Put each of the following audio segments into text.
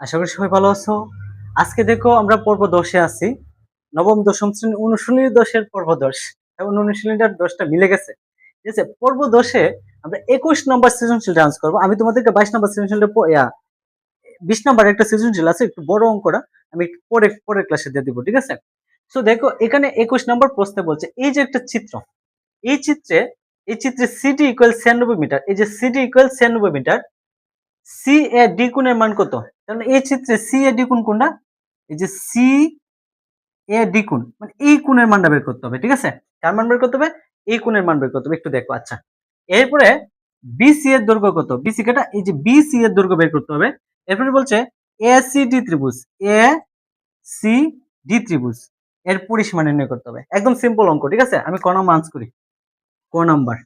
আশা করি সবাই ভালো আছো। আজকে দেখো আমরা পর্ব দশে আছি। নবম, দশম শ্রেণি অনুশীলনী দশের পর্ব দশ। এবং অনুশীলনীটার দশটা মিলে গেছে। ঠিক আছে, পর্ব দশে আমরা একুশ নম্বর সৃজনশীল ডান্স করব। আমি তোমাদেরকে বাইশ নম্বর সৃজনশীলটা বিশ নম্বর একটা সৃজনশীল আছে, একটু বড় অঙ্কটা আমি পরে, পরের ক্লাসে দিয়ে দিব, ঠিক আছে? তো দেখো, এখানে একুশ নম্বর প্রশ্নে বলছে, এই যে একটা চিত্র, এই চিত্রে এই চিত্রে সিডি ইকুয়াল ছিয়ানব্বই মিটার এই যে সিডি ইকুয়াল ছিয়ানব্বই মিটার সি এ ডি কোণের মান কত? কারণ এই চিত্রে সি এ ডি কোণ কোনটা এই যে সি এ ডি কোণ মানে এই কোণের মানটা বের করতে হবে, ঠিক আছে? কার মান বের করতে হবে? এই কোণের মান বের করতে হবে, একটু দেখো আচ্ছা। এরপরে বিসি এর দৈর্ঘ্য কত? বিসি কাটা এই যে বিসি এর দৈর্ঘ্য বের করতে হবে। এরপরে বলছে এ সি ডি ত্রিভুজ এ সি ডি ত্রিভুজ, এর পরিসীমা নির্ণয় করতে হবে। একদম সিম্পল অঙ্ক, ঠিক আছে? আমি ক নম্বর আনস করি। ক নাম্বার।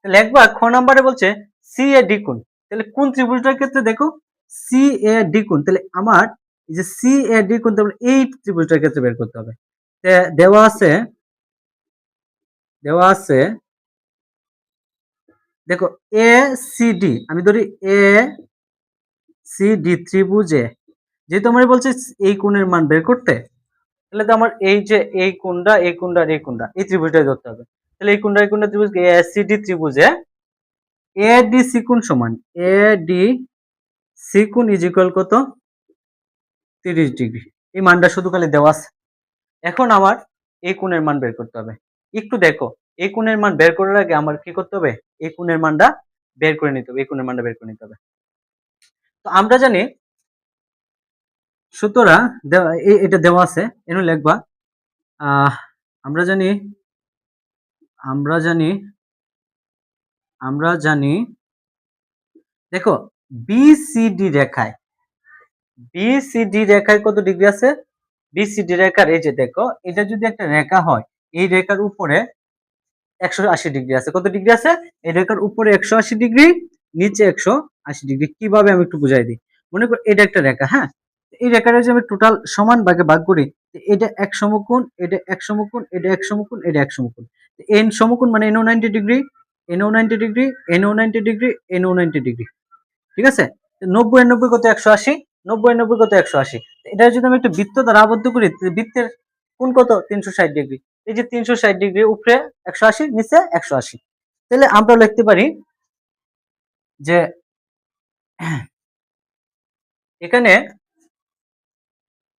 তাহলে একবার খ নাম্বারে বলছে সি এ ডি কোণ। তাহলে কোন ত্রিভুজটার ক্ষেত্রে দেখো? সি এ ডি কোণ। তাহলে আমার যে সি এ ডি কোণ, তাহলে এই ত্রিভুজটার ক্ষেত্রে বের করতে হবে। দেওয়া আছে দেওয়া আছে, দেখো এ সি ডি আমি ধরি এ সি ডি ত্রিভুজে। যেহেতু আমার বলছে এই কোণের মান বের করতে, তাহলে তো আমার এই যে এই কোণটা এই কোণটা এই কোণটা, এই ত্রিভুজটাই ধরতে হবে। তাহলে এই কোণটা এই কোণটা ত্রিভুজ এ সি ডি ত্রিভুজে এ ডি সি কোণ সমান? এ ডি সি কোণ ইজ ইকুয়াল কত? তিরিশ ডিগ্রি। এই মানটা শুধু খালি দেওয়া আছে। এখন আমার এই কোণের মান বের করতে হবে। একটু দেখো এই কোণের মান বের করার আগে আমার কি করতে হবে? এই কোণের মানটা বের করে নিতে হবে এই কোণের মানটা বের করে নিতে হবে। তো আমরা জানি, সুতরাং এটা দেওয়া আছে এনে লিখবা। আমরা জানি আমরা জানি আমরা জানি, দেখো বিসিডি রেখায় বিসিডি রেখায় কত ডিগ্রি আছে? বিসিডি রেখার এই যে দেখো, এটা যদি একটা রেখা হয়, এই রেখার উপরে একশো আশি ডিগ্রি আছে। কত ডিগ্রি আছে? এই রেখার উপরে একশো আশি ডিগ্রি, নিচে একশো আশি ডিগ্রি। কীভাবে আমি একটু বুঝাই দিই? মনে কর এটা একটা রেখা হ্যাঁ? এই রেখাটা যদি আমি টোটাল সমান ভাগে ভাগ করি এটা এক সমকোণ, এটা এক সমকোণ, এটা এক সমকোণ, এটা এক সমকোণ। এন সমকোণ মানে এনও নাইনটি ডিগ্রি এনও নাইনটি ডিগ্রি এনও নাইনটি ডিগ্রি এনও নাইনটি ডিগ্রি ঠিক আছে? নব্বই নব্বই কত একশো আশি? নব্বই নব্বই কত একশো আশি? এটা যদি আমি একটা বৃত্ত দ্বারা আবদ্ধ করি বৃত্তের কোন কত? তিনশো ষাট ডিগ্রি এই যে তিনশো ষাট ডিগ্রি উপরে একশো আশি, নিচে একশো আশি। তাহলে আমরা লিখতে পারি যে এখানে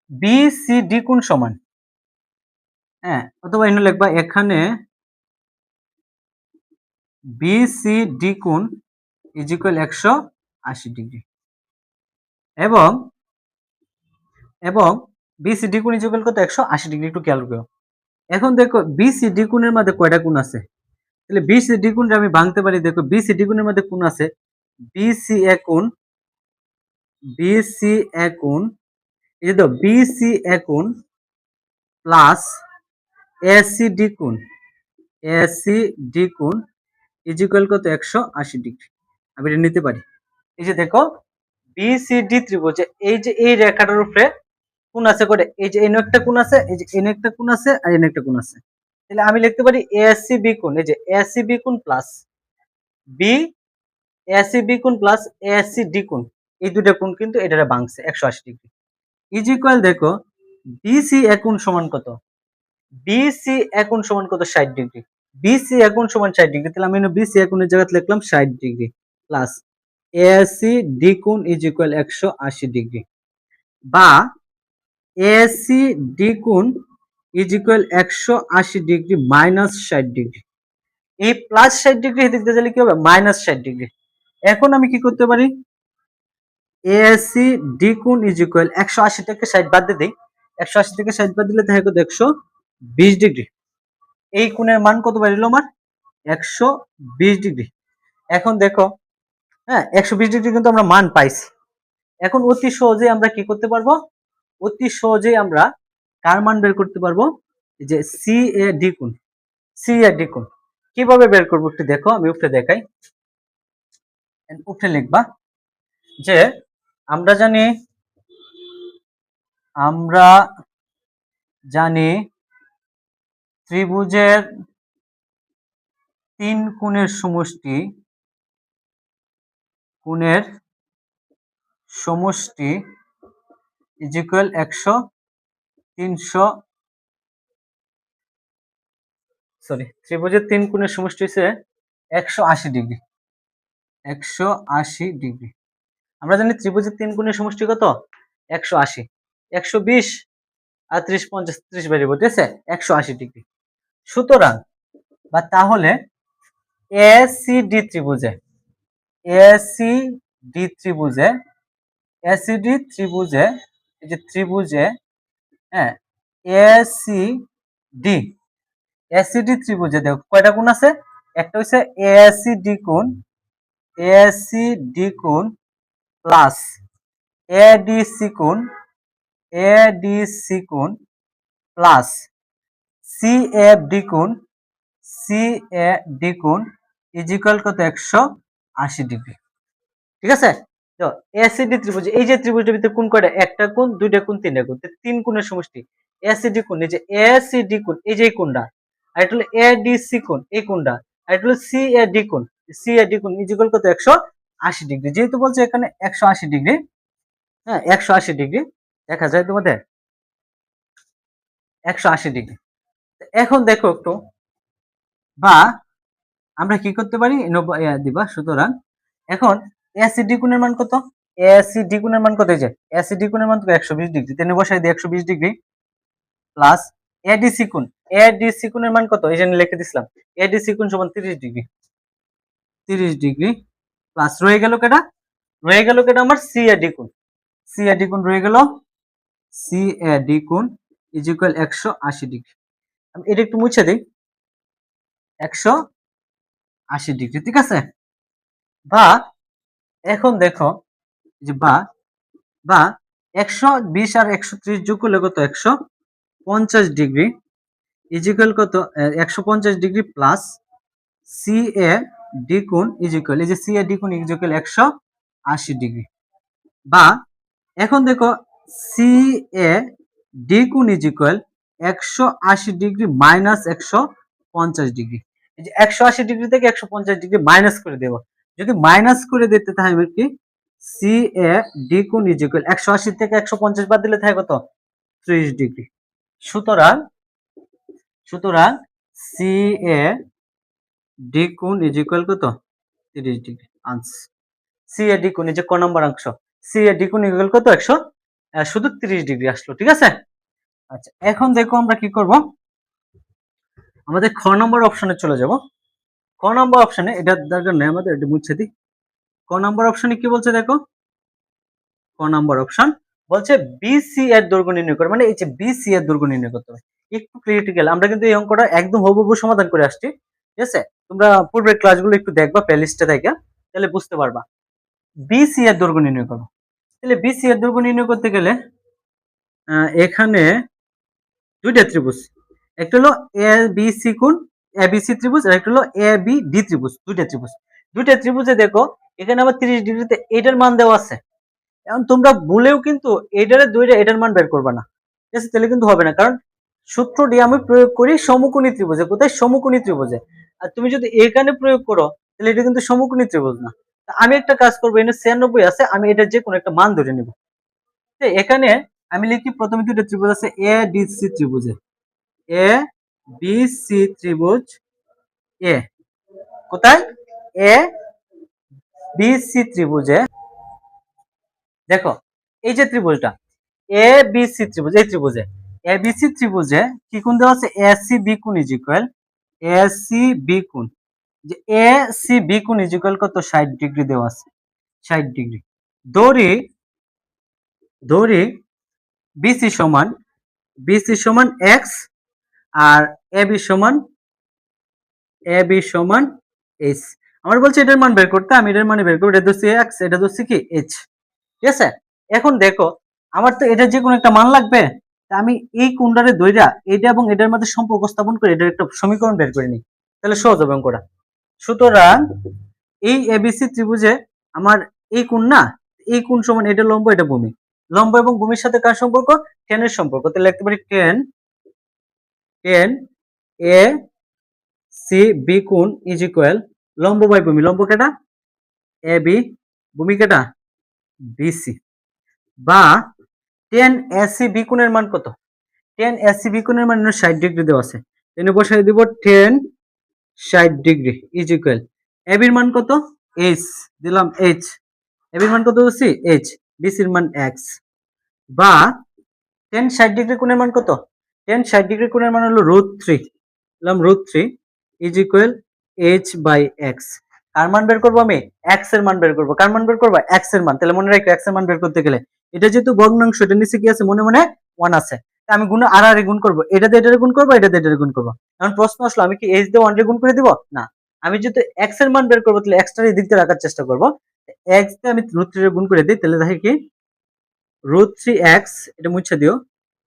বি সি ডি কোণ সমান? হ্যাঁ অথবা এখানে লিখবা, এখানে বি সি ডি কোণ ইজ ইকুয়াল একশো আশি ডিগ্রি এবং এবং বিসি ডি কোণ ইজ ইকুয়াল কত? একশো আশি ডিগ্রি একটু খেয়াল করো। এখন দেখো বিসি ডি কোণের মধ্যে কয়টা কোণ আছে? তাহলে বিসি ডি কোণটা আমি ভাঙতে পারি, দেখো বিসি ডি কোণের মধ্যে কোণ আছে? বিসি এ কোণ বিসি এ কোণ, এই যে বিসি এ কোণ প্লাস এসি ডি কোণ এসি ডি কোণ ইজ ইকুয়াল কত? একশো আশি ডিগ্রি আমি এটা নিতে পারি। এই যে দেখো বিসিডি ত্রিভুজে এই যে এই রেখাটার উপরে কোণ আছে করে এই যে এনে একটা কোণ আছে, এই যে এনে একটা কোণ আছে আর এনে একটা কোণ আছে। তাহলে আমি লিখতে পারি এসি বি কোণ, এই যে এসি বি কোণ প্লাস বি এসি বি কোণ প্লাস এসি ডি কোণ। এই দুটো কোণ কিন্তু এটা ভাঙছে, একশো আশি ডিগ্রি ইজ ইকুয়াল দেখো বিসি একোণ সমান কত? বিসি একোণ সমান কত? ষাট ডিগ্রি বিসি একোণ সমান ষাট ডিগ্রি তাহলে আমি বিসি একোণের জায়গাতে লিখলাম ষাট ডিগ্রি প্লাস এসি ডি কোণ ইজ ইকুয়াল একশো আশি ডিগ্রি বা এসি ডি কোণ ইজ ইকুয়াল একশো আশি ডিগ্রি মাইনাস ষাট ডিগ্রি এই প্লাস ষাট ডিগ্রি দেখতে গেলে কি হবে? মাইনাস ষাট ডিগ্রি এখন আমি কি করতে পারি? এসি ডি কোণ ইজ ইকুয়াল একশো আশি থেকে ষাট বাদ দিয়ে দিই। একশো আশি থেকে ষাট বাদ দিলে দেখা একশো বিশ ডিগ্রি এই কোণের মান কত বাড়িল আমার? একশো বিশ ডিগ্রি। এখন দেখো হ্যাঁ একশো বিশ ডিগ্রি কিন্তু আমরা মান পাইছি। এখন অতি সহজেই আমরা কি করতে পারব? অতি সহজেই আমরা কার মান বের করতে পারব? যে সি এ ডি কোণ। সি এ ডি কোণ। কীভাবে বের করব একটু দেখো, আমি উপরে দেখাই। উপরে লিখবা যে আমরা জানি আমরা জানি ত্রিভুজের তিন কোণের সমষ্টি কোণের সমষ্টি ইজ একশো, তিনশো সরি ত্রিভুজের তিন কোণের সমষ্টি হচ্ছে একশো আশি ডিগ্রি, একশো আশি ডিগ্রি। আমরা জানি ত্রিভুজের তিন কোণের সমষ্টি কত? একশো আশি, একশো বিশ আর ত্রিশ পঞ্চাশ, ত্রিশ বেরিয়ে ঠিক আছে? একশো আশি ডিগ্রি। সুতরাং, বা তাহলে এ সি ডি ত্রিভুজে এ সি ডি ত্রিভুজে এ সি ডি ত্রিভুজে, এই যে ত্রিভুজে হ্যাঁ A C D A C D ত্রিভুজে, দেখো কয়টা কোণ আছে? একটা হচ্ছে এ সি ডি কোণ এ সি ডি কোণ প্লাস এ ডি সি কোণ এ ডি সি কোণ প্লাস সি এ ডি কোণ সি এ ডি কোণ ইজ ইকুয়াল কত? একশো আশি ডিগ্রি। ঠিক আছে? তো এসিডি ত্রিভুজ, এই যে ত্রিভুজের ভিতরে কোন কয়টা? একটা কোণ, দুইটা কোণ, তিনটা কোণ। তিন কোণের সমষ্টি। এসিডি কোণ, এই যে এসিডি কোণ, এই যে কোণটা। আর এটা হলো এ ডি সি কোণ, এই কোণটা। আর এটা হলো সি এ ডি কোণ। সি এ ডি কোণ ইজ ইকুয়াল কত? একশো আশি ডিগ্রি। যেহেতু বলছে এখানে একশো আশি ডিগ্রি হ্যাঁ একশো আশি ডিগ্রি। দেখা যায় তোমাদের। একশো আশি ডিগ্রি। এখন দেখো একটু। বা আমরা কি করতে পারি? দিবা সুতরাং এখন এসিডি কোণের মান কত? এসিডি কোণের মান কত? যে এসিডি কোণের মান তো একশো বিশ ডিগ্রি। তেনে বসাই দিই একশো বিশ ডিগ্রি প্লাস এডিসি কোণ। এডিসি কোণের মান কত? এই জন্য লিখে দিছিলাম। এডিসি কোণ সমান তিরিশ ডিগ্রি। তিরিশ ডিগ্রি প্লাস রয়ে গেল কেটা? রয়ে গেল কেটা আমার সি এডি কোণ। সি এডি কোণ রয়ে গেল? সি এডি কোণ ইজ ইকুয়াল একশো আশি ডিগ্রি। আমি এটা একটু মুছে দিই। একশো আশি ডিগ্রি, ঠিক আছে? বা, এখন দেখো যে বা বা, একশো বিশ আর একশো ত্রিশ যোগ করলে কত? একশো পঞ্চাশ ডিগ্রি ইজিক্যাল কত? একশো পঞ্চাশ degree plus C A D কোণ ইজিক্যাল এই যে সি এ ডি কোণ ইজিক্যাল একশো আশি ডিগ্রি। বা, এখন দেখো সি এ ডি কোণ ইজিক্যাল একশো আশি ডিগ্রি মাইনাস একশো পঞ্চাশ ডিগ্রি। এই যে একশো আশি ডিগ্রি থেকে একশো পঞ্চাশ ডিগ্রি মাইনাস করে দেবো। যদি মাইনাস করে দিতে কি? সি এ একশো আশি থেকে একশো পঞ্চাশ বাদ দিলে কত? ত্রিশ ডিগ্রি। সুতরাং সুতরাং সি এ তিরিশ ডিগ্রি। সি এ যে ক নম্বর সি এ একশো শুধু তিরিশ ডিগ্রি আসলো, ঠিক আছে? আচ্ছা এখন দেখো আমরা কি করব? আমাদের খ নম্বর অপশনে চলে যাব। ক নম্বর অপশনে এটা দরকার নেই আমাদের এটা মুছে দিই। ক নম্বর অপশনে কি বলছে দেখো? ক নম্বর অপশন বলছে বিসি এর দৈর্ঘ্য নির্ণয় করে মানে এই যে বিসি এর দৈর্ঘ্য নির্ণয় করতে হবে। একটু ক্রিটিক্যাল আমরা কিন্তু এই অঙ্কটা একদম হুবহু সমাধান করে আসছি। ঠিক আছে? তোমরা পূর্বের ক্লাসগুলো একটু দেখবা প্লেলিস্টে থেকে তাহলে বুঝতে পারবা। বিসি এর দৈর্ঘ্য নির্ণয় করো। তাহলে বিসি এর দৈর্ঘ্য নির্ণয় করতে গেলে এখানে দুইটা ত্রিভুজ। একটা হলো এ বি সি কোণ এ বি সি ত্রিভুজ, আর একটা হলো এ বি ডি ত্রিভুজ, দুইটা ত্রিভুজ। দুইটা ত্রিভুজে দেখো, এখানে আবার তিরিশ ডিগ্রিতে এটার মান দেওয়া আছে। এখন তোমরা ভুলেও কিন্তু এটারে দুইটা এটার মান বের করবে না। ঠিক আছে, তাহলে কিন্তু হবে না, কারণ সূত্রটি আমি প্রয়োগ করি সমকোণী ত্রিভুজে। কোথায়? সমকোণী ত্রিভুজে। আর তুমি যদি এখানে প্রয়োগ করো, তাহলে এটা কিন্তু সমকোণী ত্রিভুজ না। আমি একটা কাজ করব, এখানে ছিয়ানব্বই আছে, আমি এটা যে কোনো একটা মান ধরে নিব। এখানে আমি লিখি, প্রথমে দুটো ত্রিভুজ আছে এ ডি সি ত্রিভুজে। এ বি সি ত্রিভুজ এ কোথায়? এ বি সি ত্রিভুজে। দেখো, এই যে ত্রিভুজটা এ বি সি ত্রিভুজ, এই ত্রিভুজে। এ বি সি ত্রিভুজে কি কোণ দেওয়া আছে? এ সি বি কোণ is equal A C B কোণ। যে এ সি বি কোণ ইজ ইকুয়াল কত? ষাট ডিগ্রি দেওয়া আছে। ষাট ডিগ্রি। দড়ি দড়ি বিসি সমান বিসি সমান এক্স আর এ বি সমান এ বি সমান এইচ আমার বলছে এটার মান বের করতে, আমি এটার মানে বের করব, এটা ধরছি এক্স এটা ধরছি কি এইচ ঠিক আছে? এখন দেখো, আমার তো এটা যে কোনো একটা মান লাগবে আমি এই কোনটারে দইরা এটা এবং এটার মধ্যে সম্পর্ক স্থাপন করে এটার একটা সমীকরণ বের করে নিই। তাহলে সহজ হবে অঙ্কটা। সুতরাং এই এবিসি ত্রিভুজে আমার এই কোণ না, এই কোণ সমান এটা লম্ব, এটা ভূমি। লম্ব এবং ভূমির সাথে কার সম্পর্ক? টেনের সম্পর্ক। তাহলে লিখতে পারি tan tan A C B কোণ ইজ ইকুয়াল লম্ব বাই ভূমি। লম্ব কেটা? এ বি ভূমি কেটা? বিসি বা টেন এসি বি কোণের মান কত? টেন এসি বি কোণের মান ষাট ডিগ্রি দেওয়া আছে। এনে বসাই দিব টেন ষাট ডিগ্রি ইজ ইকুয়াল এবির মান কত? এইচ দিলাম এইচ এ এবির মান কত হচ্ছে এইচ বিসির মান এক্স বা টেন ষাট ডিগ্রি কোণের মান কত? টেন ষাট ডিগ্রি কোণের মান হলো রুট থ্রি দিলাম root three is equal H by X কার মান বের করব আমি? এক্সের মান বের করব। কার মান বের করব? এক্সের মান। তাহলে মনে রাখো এক্সের মান বের করতে গেলে এটা যেহেতু ভগ্নাংশ, এটা নিচে কি আছে? মনে মনে ওয়ান আছে। আমি গুণ আর আর গুণ করব। এটা দিয়ে এটা গুণ করব, এটা দিয়ে এটা গুণ করব। এখন প্রশ্ন আসলো, আমি কি এইচ দিয়ে ওয়ান গুণ করে দিব? না। আমি যেহেতু এক্সের মান বের করব, তাহলে এক্সটার এই দিক দিয়ে রাখার চেষ্টা করব। এক্স দিয়ে আমি রুট থ্রি গুণ করে দিই, তাহলে দেখি কি? রুট থ্রি এক্স এটা মুছে দিও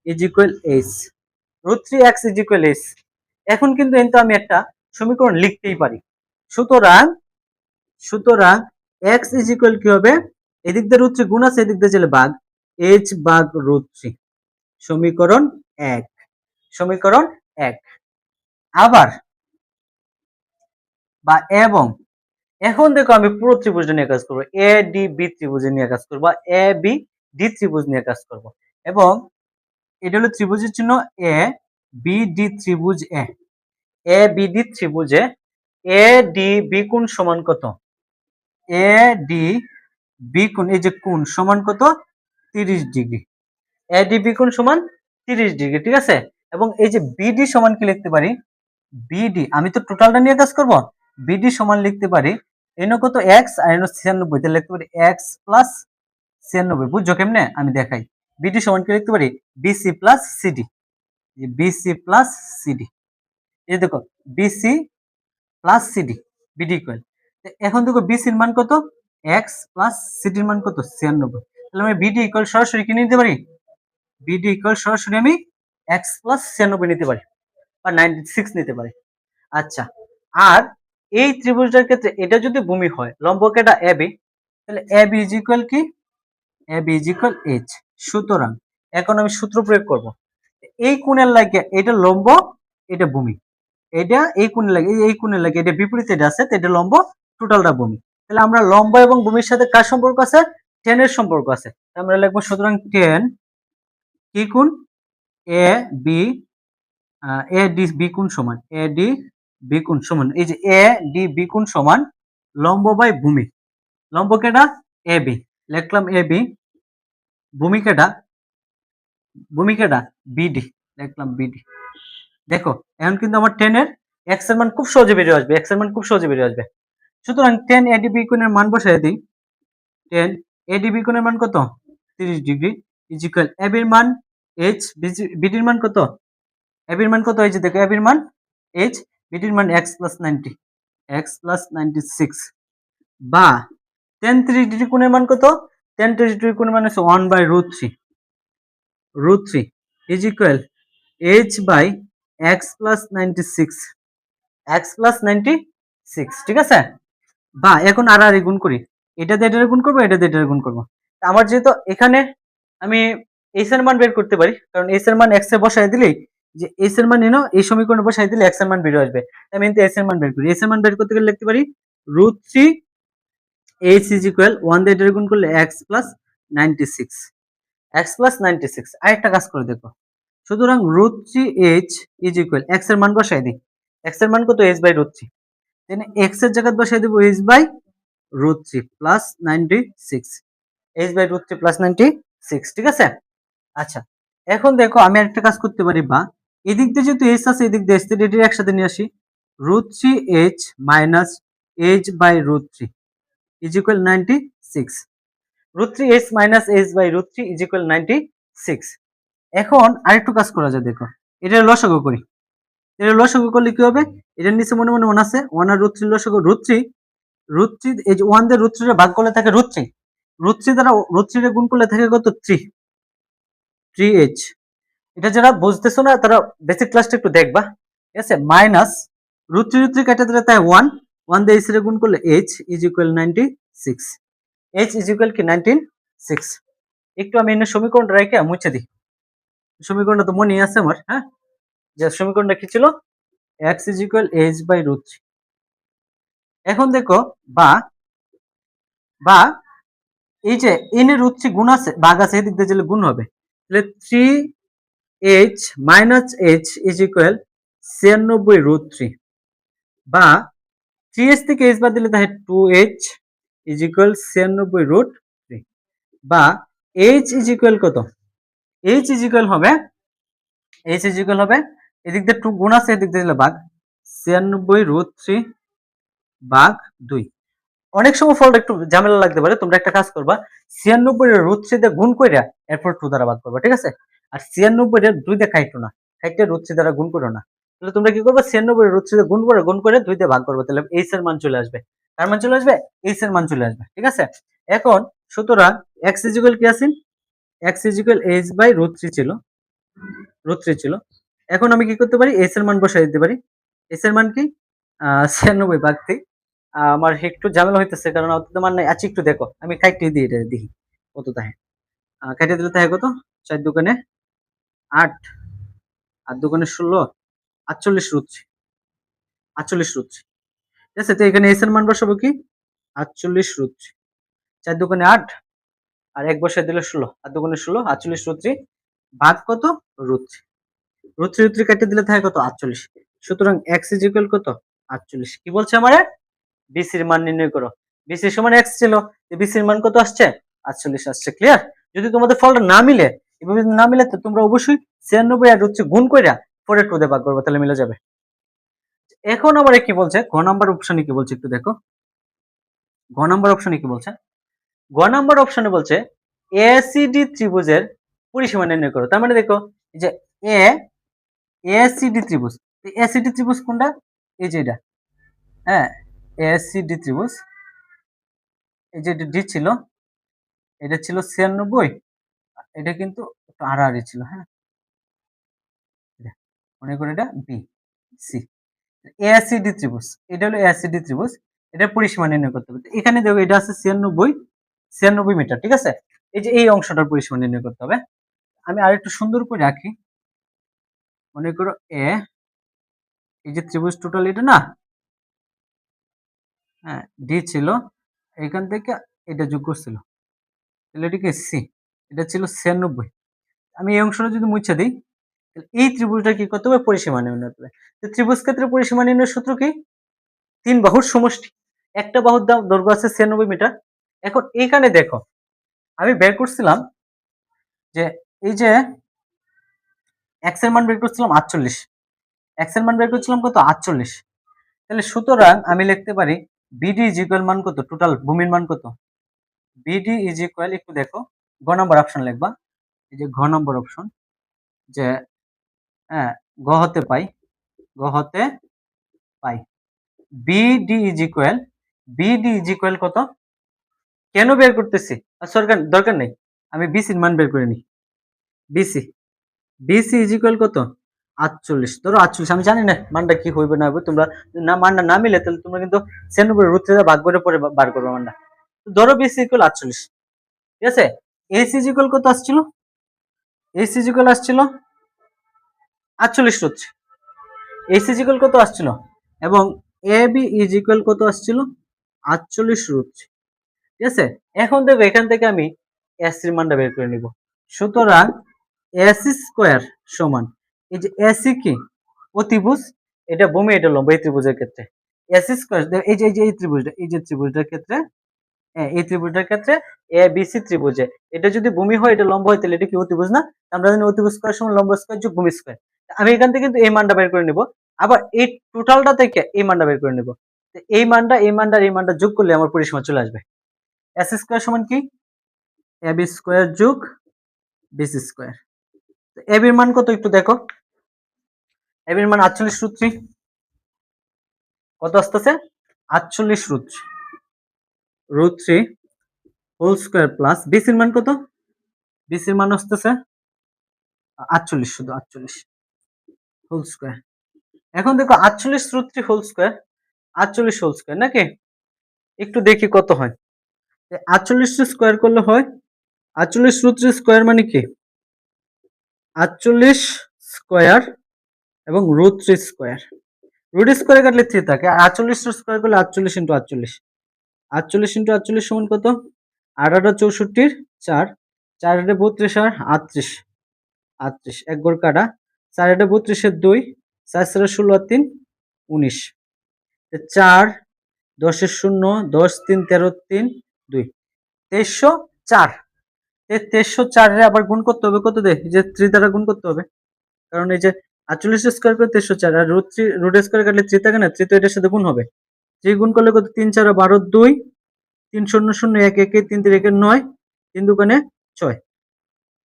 is equal H root three X is equal H এখন কিন্তু কিন্তু আমি একটা সমীকরণ লিখতেই পারি। সুতরাং সুতরাং এক্স ইজ ইকুয়াল কি হবে? এদিক দিয়ে রুট থ্রি গুণ আছে, এদিক দিয়ে চলে বাঘ এইচ বাঘ রুট থ্রি। সমীকরণ এক। সমীকরণ এক। আবার, বা এবং এখন দেখো আমি পুরো ত্রিভুজ নিয়ে কাজ করব। এ ডি বি ত্রিভুজ নিয়ে কাজ করব এ বি ডি ত্রিভুজ নিয়ে কাজ করব। এবং এটা হলো ত্রিভুজের চিহ্ন এ বি ডি ত্রিভুজ এ এ বি ডি ত্রিভুজে এ ডি বি কোণ সমান কত? এ ডি বি কোণ, এই যে কোণ সমান কত? তিরিশ ডিগ্রি। এ ডি বি কোণ সমান তিরিশ ডিগ্রি, ঠিক আছে? এবং এই যে বিডি সমান কি লিখতে পারি? বিডি আমি তো টোটালটা নিয়ে কাজ করব? বিডি সমান লিখতে পারি এন কত এক্স আর এন ছিয়ানব্বই, তাহলে লিখতে পারি এক্স প্লাস ছিয়ানব্বই, বুঝছ কেমনে? আমি দেখাই। বিডি সমান কি লিখতে পারি? BC plus CD BC plus CD এই দেখো BC plus CD BD equal এখন দেখো বিসির মান কত? এক্স প্লাস সিডির মান কত? ছিয়ানব্বই। তাহলে আমি বিডি ইকুয়াল সরাসরি কি নিতে পারি? বিডি ইকুয়াল সরাসরি আমি এক্স প্লাস ছিয়ানব্বই নিতে পারি, বা নাইনটি সিক্স নিতে পারি। আচ্ছা আর এই ত্রিভুজটার ক্ষেত্রে এটা যদি ভূমি হয় লম্বক এটা এ বি তাহলে এ বি ইজ ইকুয়াল কি? A B is equal H সুতরাং, এখন আমি সূত্র প্রয়োগ করব। এই কোণের লাগে এটা লম্ব, এটা ভূমি। এটা এই কোণের লাগে, এই কোণের লাগে এটা বিপরীতে আছে এটা লম্ব, টোটালটা ভূমি। তাহলে আমরা লম্ব এবং ভূমির সাথে কার সম্পর্ক আছে? টেন এর সম্পর্ক আছে। আমরা লিখব সুতরাং টেন কি কোণ? A B A D B কোণ সমান এ ডি বি কোণ সমান, এই যে এ ডি বিকুণ সমান লম্ব বাই ভূমি। লম্ব কেটা এ বি লিখলাম এ বি ভূমি কেটা ভূমি কেটা বিডি লিখলাম বিডি দেখো, এখন কিন্তু আমার টেনের এক্সের মান খুব সহজে বেরিয়ে আসবে এক্সের মান খুব সহজে বেরিয়ে আসবে। সুতরাং টেন এডিবি কোণের মান বসাই দিই। টেন এডিবি কোণের মান কত? তিরিশ ডিগ্রি। ইজ ইকুয়াল এবির মান এইচ বিডির মান কত? এবির মান কত? এই যে দেখো এবির মান এইচ বিডির মান X plus ninety X plus ninety six বা টেন ত্রিশ ডিগ্রি কোণের মান কত? টেন ত্রিশ ডিগ্রি কোণের মান হচ্ছে one by root three root three is equal H by X plus ninety six X plus ninety six ঠিক আছে? বা এখন আর আর গুণ করি, এটা দিয়ে এটা গুণ করব, এটা দিয়ে এটা গুণ করব। আমার যেহেতু এখানে আমি এইচ এর মান বের করতে পারি, কারণ এইচ এর মান এক্স এ বসাই দিলেই যে এস এর মান এনো এই সমীকরণে বসাই দিলে এক্সের মান বেরিয়ে আসবে। আমি কিন্তু এস এর মান বের করি। এস এর মান বের করতে গেলে লিখতে পারি root three H is equal one দিয়ে এটা গুণ করলে X plus ninety six X plus ninety six আরেকটা কাজ করে দেখো। সুতরাং রুট থ্রি এইচ ইজ এক্সের মান বসাই দিই। এক্সের মান কত? এইচ বাই দেন এক্সের জায়গায় বসাই দেবো H by root three plus ninety six by three plus six ঠিক আছে? আচ্ছা এখন দেখো আমি একটা কাজ করতে পারি বা এদিক দিয়ে যেহেতু এইচ আছে, এদিক দিয়ে এসতে এটির একসাথে নিয়ে আসি। Root three H minus H by root three is equal ninety six root three H minus H by root three is equal ninety six এখন আরেকটু কাজ করা যায়, দেখো। এটা লসাগু করি। এটা লসাগু করলে কি হবে? এটার নিচে মনে মনে ওয়ান আছে। ওয়ান আর রুট থ্রি লসাগু। রুট থ্রি রুট থ্রি এই যে ওয়ান দিয়ে রুট থ্রি ভাগ করলে থাকে রুট থ্রি রুট থ্রি দ্বারা রুট থ্রি গুণ করলে থাকে কত? থ্রি থ্রি এইচ এটা যারা বুঝতেছো না, তারা বেসিক ক্লাসটা একটু দেখবা। ঠিক আছে? মাইনাস রুট থ্রি কেটে দিলে তাই ওয়ান ওয়ান দিয়ে এইচ গুণ করলে H is equal ninety six H is equal কি? নাইনটিন সিক্স একটু আমি এনে সমীকরণটা রেখে মুছে দিই। সমীকরণটা তো মনে আছে আমার হ্যাঁ? যে সমীকরণটা কি ছিল? X is equal H by root three এখন দেখো, বা বা, এই যে এন রুট থ্রি গুণ আছে, বাঘ আছে, এদিক দিয়ে গেলে গুণ হবে। তাহলে three H minus H is equal ছিয়ানব্বই রুট থ্রি বা থ্রি এইচ থেকে এইচ বাদ দিলে তাহলে টু এইচ ইজ ইকুয়াল ছিয়ানব্বই রুট থ্রি বা এইচ ইজ ইকুয়াল কত? এইচ ইজ ইকুয়াল হবে এইচ ইজ ইকুয়াল হবে, এদিক দিয়ে টু গুণ আছে, এদিক দিয়ে দিলে ভাগ ছিয়ানব্বই রুট থ্রি ভাগ দুই। অনেক সময় ফলটা একটু ঝামেলা লাগতে পারে, তোমরা একটা কাজ করবা, ছিয়ানব্বই রুট থ্রি দিয়ে গুণ করে এরপর টু দ্বারা ভাগ করবা, ঠিক আছে? আর ছিয়ানব্বই দুই দিয়ে খাইতো না। রুট থ্রি দ্বারা গুণ করো না। তাহলে তোমরা কি করবে? ছিয়ানব্বই থ্রি গুণ করে গুণ করে দুই দিয়ে ভাগ করবে। তাহলে এইচ এর মান চলে আসবে। তার মান চলে আসবে এইচ এর মান চলে আসবে। ঠিক আছে? এখন সুতরাং এক্স ইজিক্যাল কি আছে X is equal H by root three ছিল। রুট থ্রি ছিল। এখন আমি কি করতে পারি? এস এর মান বসাই দিতে পারি। এস এর মান কি? ছিয়ানব্বই ভাগ থেকে আমার একটু ঝামেলা হইতেছে, কারণ অত মান নাই। আচ্ছা একটু দেখো। আমি দিই এটা দেখি। কত তাহে? কাইটে দিলে তাহে কত? চার দোকানে আট। আর দোকানে ষোলো। আটচল্লিশ রুচি। আটচল্লিশ রুচি। ঠিক আছে, তো এখানে এস এর মান বসাবো কি? আটচল্লিশ রুচি। চার দোকানে আট, আর এক বসে দিলে ষোলো। আর দোকানে ষোলো, আটচল্লিশ রুচি। ভাগ কত? রুচি। রুচি রুচি কাটে দিলে থাকে কত? আটচল্লিশ। সুতরাং এক্স ইজিক্যাল কত? আটচল্লিশ। কি বলছে আমারে? বিসির মান নির্ণয় করো। বিসির সমান এক্স ছিল। বিসির মান কত আসছে? আটচল্লিশ আসছে। ক্লিয়ার যদি তোমাদের ফলটা না মিলে এভাবে না মিলে তো তোমরা অবশ্যই ছিয়ানব্বই আর হচ্ছে গুণ কইরা পরে টু দিয়ে ভাগ করব, তাহলে মিলে যাবে। এখন আবার কি বলছে? ঘ নাম্বার অপশনে কি বলছে একটু দেখো। ঘ নাম্বার অপশনে কি বলছে? ঘ নাম্বার অপশনে বলছে এসিডি ত্রিভুজের পরিসীমা নির্ণয় করো। তার মানে দেখো যে এ এসিডি ত্রিভুজ। এসিডি ত্রিভুজ কোনটা? এই যে এটা। হ্যাঁ এসিডি ত্রিভুজ। এই যে ডি ছিল, এটা ছিল ছিয়ানব্বই। এটা কিন্তু একটু আড়াআড়ি ছিল হ্যাঁ? মনে করি এটা বি সি এসিডি ত্রিভুজ, এটা হলো এসিডি ত্রিভুজ, এটা পরিসীমা নির্ণয় করতে হবে। এখানে দেখো এটা আছে ছিয়ানব্বই ছিয়ানব্বই মিটার, ঠিক আছে? এই যে এই অংশটার পরিসীমা নির্ণয় করতে হবে। আমি আর একটু সুন্দর করে রাখি মনে করো এ এই যে ত্রিভুজ টোটাল এটা না? হ্যাঁ ডি ছিল এখান থেকে এটা যোগ করছিল। তাহলে এটিকে সি এটা ছিল ছিয়ানব্বই। আমি এই অংশটা যদি মুছে দিই এই ত্রিভুজটা কি করতে হবে? পরিসীমা নির্ণয় করতে ত্রিভুজ ক্ষেত্রে পরিসীমা নির্ণয়ের সূত্র কি? তিন বাহুর সমষ্টি। একটা বাহুর দাম দৈর্ঘ্য আছে ছিয়ানব্বই মিটার। এখন এইখানে দেখো, আমি বের করছিলাম যে এই যে এক্সের মান বের করছিলাম আটচল্লিশ। এক্সের মান বের করছিলাম কত? আটচল্লিশ। তাহলে সুতরাং আমি লিখতে পারি বিডি ইজ ইকুয়াল মান কত? টোটাল ভূমির মান কত? বিডি ইজ ইকুয়াল একটু দেখো। ঘ নম্বর অপশন লিখবা। এই যে ঘ নম্বর অপশন যে হ্যাঁ গ হতে পাই গ হতে পাই। BD is equal BD is equal কত? কেন বের করতেছি? সরকার দরকার নেই। আমি বিসির মান বের করে নিই। বিসি বিসি ইজ ইকুয়াল কত? আটচল্লিশ। ধরো আটচল্লিশ, আমি জানি না মানটা কি হইবে, না হবে তোমরা না, মানটা না মিলে তাহলে তোমরা কিন্তু রুট থেকে ভাগ করে পরে বার করবে মানটা। ধরো বিসি ইকুয়াল আটচল্লিশ। ঠিক আছে? এসি ইকুয়াল কত আসছিল? এসি ইকুয়াল আসছিল? আটচল্লিশ হচ্ছে। এসি ইকুয়াল কত আসছিল? এবং এ বি ইজ ইকুয়াল কত আসছিল? আটচল্লিশ রুট ঠিক আছে? এখন দেখো, এখান থেকে আমি এস এর মানটা বের করে নিব। সুতরাং এস স্কোয়ার সমান, এই যে এসি কি? অতিভুজ এটা ভূমি, এটা লম্ব, এই ত্রিভুজের ক্ষেত্রে। এসি স্কোয়ার এই যে এই যে, এই ত্রিভুজটা, এই যে ত্রিভুজটার ক্ষেত্রে এই ত্রিভুজটার ক্ষেত্রে এ বি সি ত্রিভুজে। এটা যদি ভূমি হয়, এটা লম্ব হয়, তাহলে এটা কি অতিভুজ না? আমরা জানি অতিভুজ স্কোয়ার সমান লম্ব স্কোয়ার যোগ ভূমি স্কোয়ার আমি এখান থেকে কিন্তু এই মানটা বের করে নিব। আবার এই টোটালটা থেকে এই মানটা বের করে নিব। এই মানটা এই মানটা এই মানটা যোগ করলে আমার পরিসীমা চলে আসবে। এস স্কোয়ার সমান কি? এ বি স্কোয়ার যোগ বিসি স্কোয়ার এ বির মান কত একটু দেখো। এ বির মান আটচল্লিশ রুট কত আসতেছে? আটচল্লিশ root root three whole square plus বিসির মান কত? বিসির মান আসতেছে আটচল্লিশ, শুধু আটচল্লিশ হোল স্কোয়ার এখন দেখো আটচল্লিশ রুট থ্রি হোল স্কোয়ার আটচল্লিশ হোল স্কোয়ার নাকি? একটু দেখি কত হয়। আটচল্লিশ স্কোয়ার করলে হয়, আটচল্লিশ রুট থ্রি স্কোয়ার মানে কি? আটচল্লিশ স্কোয়ার এবং root three square root square কাটলে থ্রি থাকে, আর আটচল্লিশ স্কোয়ার করলে আটচল্লিশ ইন্টু আটচল্লিশ। আটচল্লিশ ইন্টু আটচল্লিশ সমান কত? আটা চৌষট্টির চার চার আটে বত্রিশ আর আটত্রিশ আটত্রিশ। এক গড় কাটা। চার আটে বত্রিশের দুই, চার চারে ষোলো আর তিন, উনিশ। চার, দশের শূন্য, দশ, তিন, তেরো, তিন, দুই। তেইশশো চার। এই তেইশশো চারে আবার গুণ করতে হবে কত দে? যে থ্রি দ্বারা গুণ করতে হবে। কারণ এই যে আটচল্লিশ স্কোয়ার করে তেইশশো চার, আর রুট থ্রি রুট স্কোয়ার কাটলে থ্রি থাকে না থ্রি তো এটার সাথে গুণ হবে। থ্রি গুণ করলে কত? তিন চার বারো দুই, তিন শূন্য শূন্য এক, একে তিন তিন, একে নয়, তিন দোকানে ছয়।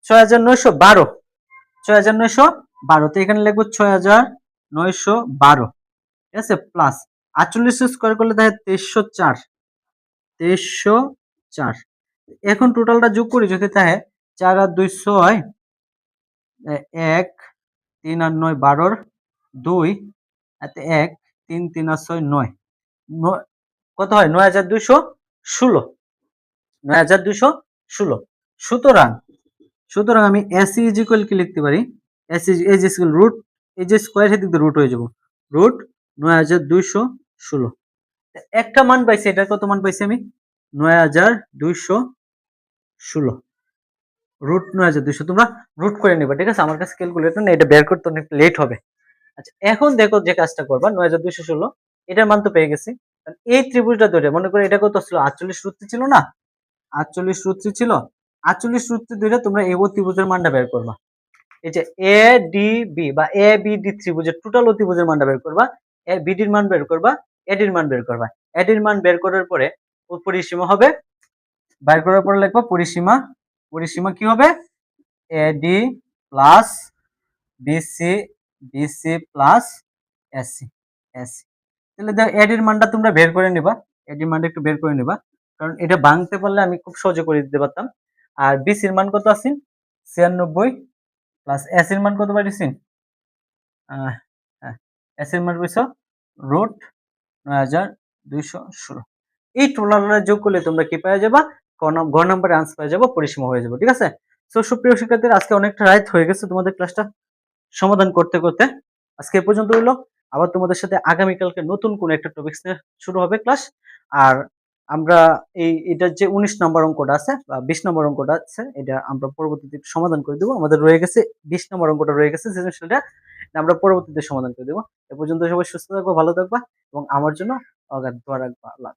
ছয় হাজার নয়শো বারো। ছয় হাজার নয়শো বারো। তো এখানে লিখব ছয় হাজার নয়শো বারো। ঠিক আছে? প্লাস আটচল্লিশ স্কোয়ার করলে দেখে তেইশশো চার। তেইশশো চার। এখন টোটালটা যোগ করি, যদি তাহে চার আর দুই ছয় এক, তিন আর নয় বারোর দুই এক, তিন তিন আর ছয় নয়। কত হয়? নয় হাজার দুইশো ষোলো। নয় হাজার দুইশো ষোলো। সুতরাং সুতরাং আমি এসি ইজ ইকুয়াল কি লিখতে পারি? এসি এই যে রুট এই যে স্কোয়ার হেদিক দিয়ে রুট হয়ে যাব। রুট নয় হাজার দুইশো ষোলো। একটা মান পাইছি, এটা কত মান পাইছি আমি? নয় হাজার দুইশো ষোলো। রুট নয় হাজার দুইশো। তোমরা রুট করে নেবে, ঠিক আছে? আমার কাছে ক্যালকুলেটর নেই, এটা বের করতে অনেক লেট হবে। আচ্ছা এখন দেখো যে কাজটা করবা, নয় হাজার দুইশো ষোলো। এটার মান তো পেয়ে গেছি। এই ত্রিভুজটা ধরে মনে করো এটা কত ছিল আটচল্লিশ রুটটি ছিল না? আটচল্লিশ রুটটি ছিল। আটচল্লিশ রুটটি ধরে তোমরা এই ত্রিভুজের মানটা বের করবা। এই যে এ ডি বি বা এ বি ডি ত্রিভুজের টোটাল ত্রিভুজের মানটা বের করবা। এ বিডির মান বের করবা। এডির মান বের করবা। এডির মান বের করার পরে পরিসীমা হবে, বের করার পরে লিখবা পরিসীমা। পরিসীমা কি হবে? AD plus BC BC plus AC AC তাহলে দেখো এডির মানটা তোমরা বের করে নিবা। এডির মানটা একটু বের করে নিবা। কারণ এটা ভাঙতে পারলে আমি খুব সহজে করে দিতে পারতাম। আর বিসির মান কত আছে ছিয়ানব্বই প্লাস এসির মান কত পাইছেন হ্যাঁ এসির মান পাইছ রুট নয় হাজার দুইশো ষোলো। এই টোটালটা যোগ করলে তোমরা কি পেয়ে যাবা? গ নম্বরে আনসার পেয়ে যাব, পরিসীমা হয়ে যাব, ঠিক আছে? তো সুপ্রিয় শিক্ষার্থীরা, আজকে অনেকটা রাইট হয়ে গেছে তোমাদের ক্লাসটা সমাধান করতে করতে। আজকে পর্যন্ত হইল আবার তোমাদের সাথে আগামীকালকে নতুন কোন একটা টপিক্স নিয়ে শুরু হবে ক্লাস আর আমরা এই, এটার যে উনিশ নম্বর অঙ্কটা আছে, বা বিশ নম্বর অঙ্কটা আছে, এটা আমরা পরবর্তীতে সমাধান করে দেবো। আমাদের রয়ে গেছে বিশ নম্বর অঙ্কটা রয়ে গেছে আমরা পরবর্তীতে সমাধান করে দেবো। এ পর্যন্ত সবাই সুস্থ থাকব, ভালো থাকবা, এবং আমার জন্য অগাধ রাখবা। আল্লাহ।